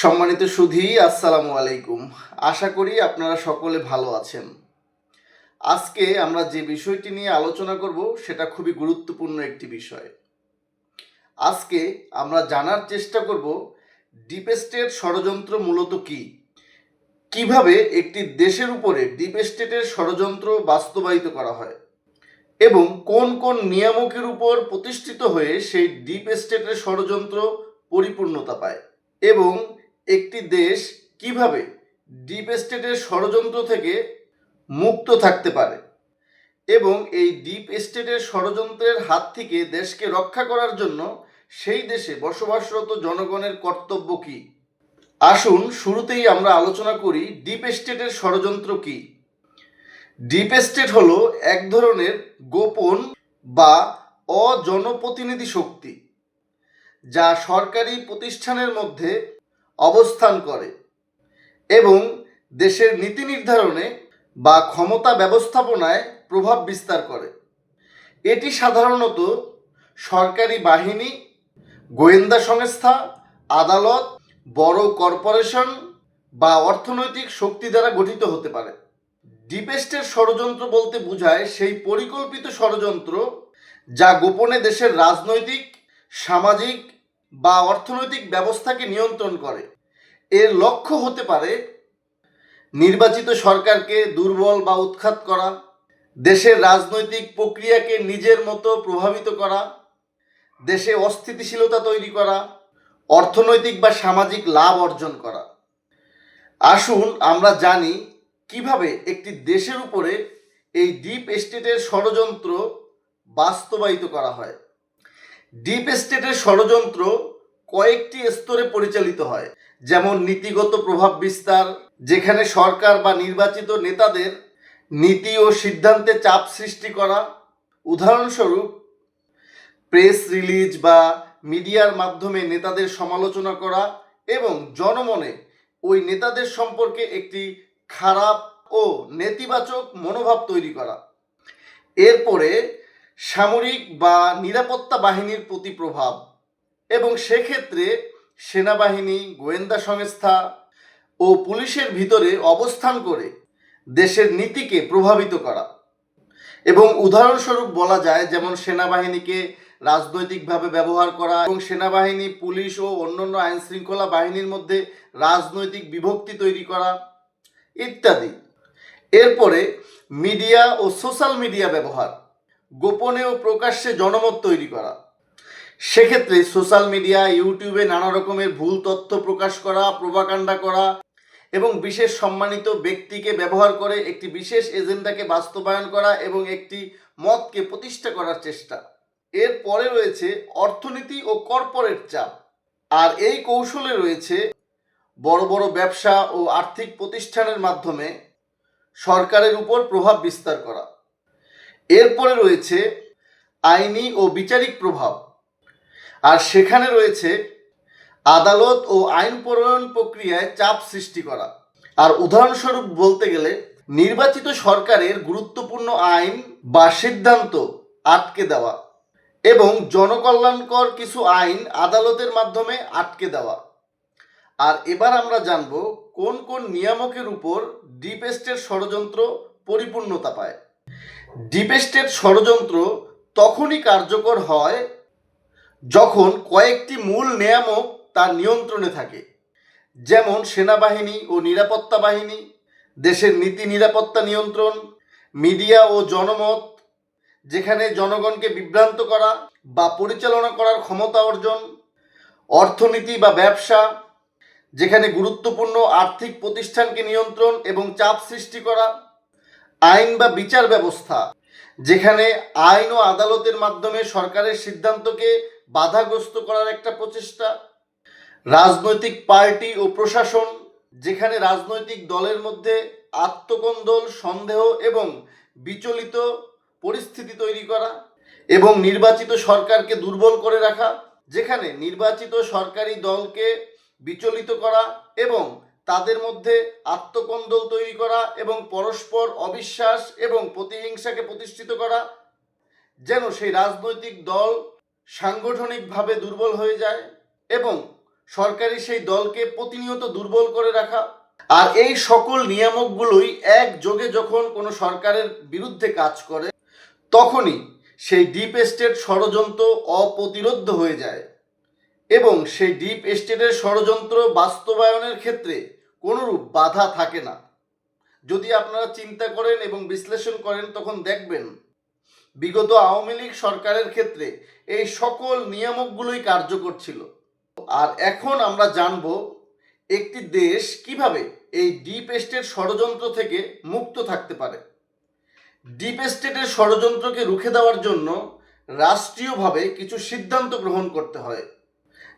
সম্মানিত সুধী, আসসালামু আলাইকুম। আশা করি আপনারা সকলে ভালো আছেন। আজকে আমরা যে বিষয়টি নিয়ে আলোচনা করব, সেটা খুবই গুরুত্বপূর্ণ একটি বিষয়। আজকে আমরা জানার চেষ্টা করব ডিপ স্টেট ষড়যন্ত্র মূলত কি? কীভাবে একটি দেশের উপরে ডিপ স্টেটের ষড়যন্ত্র বাস্তবায়িত করা হয়? এবং কোন কোন নিয়ামকের উপর প্রতিষ্ঠিত হয়ে সেই ডিপ স্টেটের ষড়যন্ত্র পরিপূর্ণতা পায়? এবং একটি দেশ কীভাবে ডিপ স্টেটের ষড়যন্ত্র থেকে মুক্ত থাকতে পারে এবং এই ডিপ স্টেটের ষড়যন্ত্রের হাত থেকে দেশকে রক্ষা করার জন্য সেই দেশে বসবাসরত জনগণের কর্তব্য কী? আসুন শুরুতেই আমরা আলোচনা করি ডিপ স্টেটের ষড়যন্ত্র কী? ডিপ স্টেট হল এক ধরনের গোপন বা অজনপ্রতিনিধি শক্তি যা সরকারি প্রতিষ্ঠানের মধ্যে অবস্থান করে এবং দেশের নীতি নির্ধারণে বা ক্ষমতা ব্যবস্থাপনায় প্রভাব বিস্তার করে। এটি সাধারণত সরকারি বাহিনী, গোয়েন্দা সংস্থা, আদালত, বড় কর্পোরেশন বা অর্থনৈতিক শক্তি দ্বারা গঠিত হতে পারে। ডিপেস্টের ষড়যন্ত্র বলতে বোঝায় সেই পরিকল্পিত ষড়যন্ত্র যা গোপনে দেশের রাজনৈতিক, সামাজিক বা অর্থনৈতিক ব্যবস্থাকে নিয়ন্ত্রণ করে। এর লক্ষ্য হতে পারে নির্বাচিত সরকারকে দুর্বল বা উৎখাত করা, দেশের রাজনৈতিক প্রক্রিয়াকে নিজের মতো প্রভাবিত করা, দেশে অস্থিতিশীলতা তৈরি করা, অর্থনৈতিক বা সামাজিক লাভ অর্জন করা। আসুন আমরা জানি কীভাবে একটি দেশের উপরে এই ডিপ স্টেটের ষড়যন্ত্র বাস্তবায়িত করা হয়। ডিপ স্টেটের ষড়যন্ত্র কয়েকটি স্তরে পরিচালিত হয়। যেমন নীতিগত প্রভাব বিস্তার, যেখানে সরকার বা নির্বাচিত নেতাদের নীতি ও সিদ্ধান্তে চাপ সৃষ্টি করা। উদাহরণস্বরূপ, প্রেস রিলিজ বা মিডিয়ার মাধ্যমে নেতাদের সমালোচনা করা এবং জনমনে ওই নেতাদের সম্পর্কে একটি খারাপ ও নেতিবাচক মনোভাব তৈরি করা। এরপরে, সামরিক বা নিরাপত্তা বাহিনীর প্রতি প্রভাব এবং সেক্ষেত্রে সেনাবাহিনী, গোয়েন্দা সংস্থা ও পুলিশের ভিতরে অবস্থান করে দেশের নীতিকে প্রভাবিত করা। এবং উদাহরণস্বরূপ বলা যায়, যেমন সেনাবাহিনীকে রাজনৈতিকভাবে ব্যবহার করা এবং সেনাবাহিনী, পুলিশ ও অন্যান্য আইন শৃঙ্খলা বাহিনীর মধ্যে রাজনৈতিক বিভক্তি তৈরি করা ইত্যাদি। এরপরে মিডিয়া ও সোশ্যাল মিডিয়া ব্যবহার, গোপনে ও প্রকাশ্যে জনমত তৈরি করা। সেক্ষেত্রে সোশ্যাল মিডিয়া, ইউটিউবে নানা রকমের ভুল তথ্য প্রকাশ করা, প্রভাকাণ্ডা করা এবং বিশেষ সম্মানিত ব্যক্তিকে ব্যবহার করে একটি বিশেষ এজেন্ডাকে বাস্তবায়ন করা এবং একটি মতকে প্রতিষ্ঠা করার চেষ্টা। এর পরে রয়েছে অর্থনীতি ও কর্পোরেট চাপ। আর এই কৌশলে রয়েছে বড় বড় ব্যবসা ও আর্থিক প্রতিষ্ঠানের মাধ্যমে সরকারের উপর প্রভাব বিস্তার করা। এরপরে রয়েছে আইনি ও বিচারিক প্রভাব। আর সেখানে রয়েছে আদালত ও আইন প্রণয়ন প্রক্রিয়ায় চাপ সৃষ্টি করা। আর উদাহরণস্বরূপ বলতে গেলে, নির্বাচিত সরকারের গুরুত্বপূর্ণ আইন বা সিদ্ধান্ত আটকে দেওয়া এবং জনকল্যাণকর কিছু আইন আদালতের মাধ্যমে আটকে দেওয়া। আর এবার আমরা জানব কোন কোন নিয়ামকের উপর ডিপেস্টের ষড়যন্ত্র পরিপূর্ণতা পায়। ডিপেস্টের ষড়যন্ত্র তখনই কার্যকর হয় যখন কয়েকটি মূল নিয়ামক তার নিয়ন্ত্রণে থাকে, যেমন সেনাবাহিনী ও নিরাপত্তা বাহিনী, দেশের নীতি নিরাপত্তা নিয়ন্ত্রণ, মিডিয়া ও জনমত, যেখানে জনগণকে বিভ্রান্ত করা বা পরিচালনা করার ক্ষমতা অর্জন, অর্থনীতি বা ব্যবসা, যেখানে গুরুত্বপূর্ণ আর্থিক প্রতিষ্ঠানকে নিয়ন্ত্রণ এবং চাপ সৃষ্টি করা, আইন বা বিচার ব্যবস্থা, যেখানে আইন ও আদালতের মাধ্যমে সরকারের সিদ্ধান্তকে বাধাগ্রস্ত করার একটা প্রচেষ্টা। রাজনৈতিক পার্টি ও প্রশাসন, যেখানে রাজনৈতিক দলের মধ্যে আত্মকন্দল, সন্দেহ এবং বিচলিত পরিস্থিতি তৈরি করা এবং নির্বাচিত সরকারকে দুর্বল করে রাখা, যেখানে নির্বাচিত সরকারি দলকে বিচলিত করা এবং তাদের মধ্যে আত্মকন্দল তৈরি করা এবং পরস্পর অবিশ্বাস এবং প্রতিহিংসাকে প্রতিষ্ঠিত করা, যেন সেই রাজনৈতিক দল সাংগঠনিকভাবে দুর্বল হয়ে যায় এবং সরকারি সেই দলকে প্রতিনিয়ত দুর্বল করে রাখা। আর এই সকল নিয়ামকগুলোই একযোগে যখন কোনো সরকারের বিরুদ্ধে কাজ করে, তখনই সেই ডিপ স্টেট ষড়যন্ত্র অপ্রতিরোধ্য হয়ে যায় এবং সেই ডিপ স্টেটের ষড়যন্ত্র বাস্তবায়নের ক্ষেত্রে কোনোরূপ বাধা থাকে না। যদি আপনারা চিন্তা করেন এবং বিশ্লেষণ করেন, তখন দেখবেন বিগত আওয়ামী লীগ সরকারের ক্ষেত্রে এই সকল নিয়ামকগুলোই কার্যকর ছিল। আর এখন আমরা জানব একটি দেশ কীভাবে এই ডিপ স্টেট ষড়যন্ত্র থেকে মুক্ত থাকতে পারে। ডিপ স্টেটের ষড়যন্ত্রকে রুখে দেওয়ার জন্য রাষ্ট্রীয়ভাবে কিছু সিদ্ধান্ত গ্রহণ করতে হয়।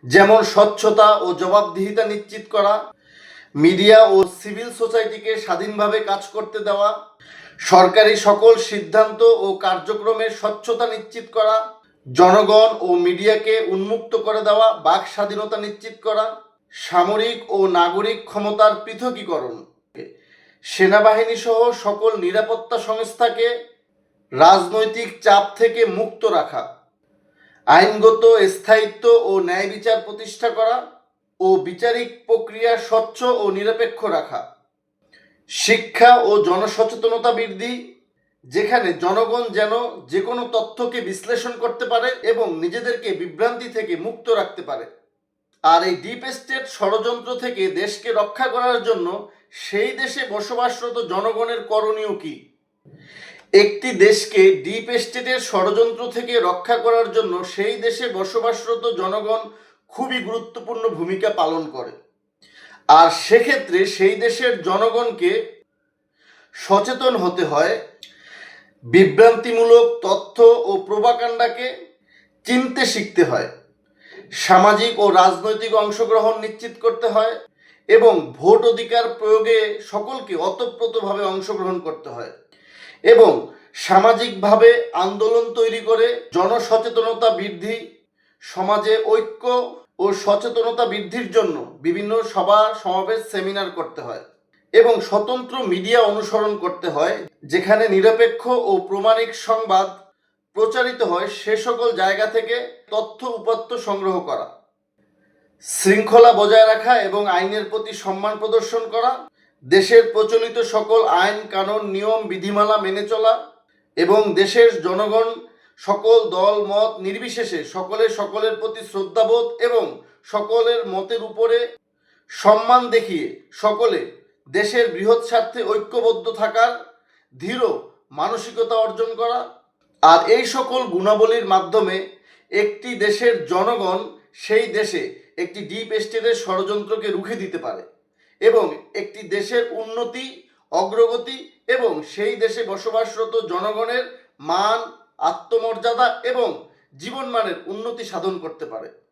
যেমন স্বচ্ছতা ও জবাবদিহিতা নিশ্চিত করা, মিডিয়া ও সিভিল সোসাইটিকে স্বাধীনভাবে কাজ করতে দেওয়া সরকারি সকল সিদ্ধান্ত ও কার্যক্রমের স্বচ্ছতা নিশ্চিত করা, জনগণ ও মিডিয়াকে উন্মুক্ত করে দেওয়া, বাক স্বাধীনতা নিশ্চিত করা, সামরিক ও নাগরিক ক্ষমতার পৃথকীকরণ, সেনাবাহিনী সহ সকল নিরাপত্তা সংস্থাকে রাজনৈতিক চাপ থেকে মুক্ত রাখা, আইনগত স্থায়িত্ব ও ন্যায় বিচার প্রতিষ্ঠা করা ও বিচারিক প্রক্রিয়া স্বচ্ছ ও নিরপেক্ষ রাখা। শিক্ষা ও জনসচেতনতা বৃদ্ধি, যেখানে জনগণ যেন যে কোনো তথ্যকে বিশ্লেষণ করতে পারে এবং নিজেদেরকে বিভ্রান্তি থেকে মুক্ত রাখতে পারে। আর এই ডিপ স্টেট ষড়যন্ত্র থেকে দেশকে রক্ষা করার জন্য সেই দেশে বসবাসরত জনগণের করণীয় কি? একটি দেশকে ডিপ স্টেটের ষড়যন্ত্র থেকে রক্ষা করার জন্য সেই দেশে বসবাসরত জনগণ খুবই গুরুত্বপূর্ণ ভূমিকা পালন করে। আর সেক্ষেত্রে সেই দেশের জনগণকে সচেতন হতে হয়, বিভ্রান্তিমূলক তথ্য ও প্রবাকাণ্ডাকে চিনতে শিখতে হয়, সামাজিক ও রাজনৈতিক অংশগ্রহণ নিশ্চিত করতে হয় এবং ভোট অধিকার প্রয়োগে সকলকে অতপ্রতভাবে অংশগ্রহণ করতে হয় এবং সামাজিকভাবে আন্দোলন তৈরি করে জনসচেতনতা বৃদ্ধি, সমাজে ঐক্য ও সচেতনতা বৃদ্ধির জন্য বিভিন্ন সভা, সমাবেশ, সেমিনার করতে হয় এবং স্বতন্ত্র মিডিয়া অনুসরণ করতে হয়, যেখানে নিরপেক্ষ ও প্রমাণিক সংবাদ প্রচারিত হয় সে সকল জায়গা থেকে তথ্য উপাত্ত সংগ্রহ করা, শৃঙ্খলা বজায় রাখা এবং আইনের প্রতি সম্মান প্রদর্শন করা, দেশের প্রচলিত সকল আইন, কানুন, নিয়ম, বিধিমালা মেনে চলা এবং দেশের জনগণ সকল দল, মত নির্বিশেষে সকলে সকলের প্রতি শ্রদ্ধাবোধ এবং সকলের মতের উপরে সম্মান দেখিয়ে সকলে দেশের বৃহৎ স্বার্থে ঐক্যবদ্ধ থাকার ধীর মানসিকতা অর্জন করা। আর এই সকল গুণাবলীর মাধ্যমে একটি দেশের জনগণ সেই দেশে একটি ডিপ স্টেটের ষড়যন্ত্রকে রুখে দিতে পারে এবং একটি দেশের উন্নতি, অগ্রগতি এবং সেই দেশে বসবাসরত জনগণের মান আত্মমর্যাদা এবং জীবনমানের উন্নতি সাধন করতে পারে।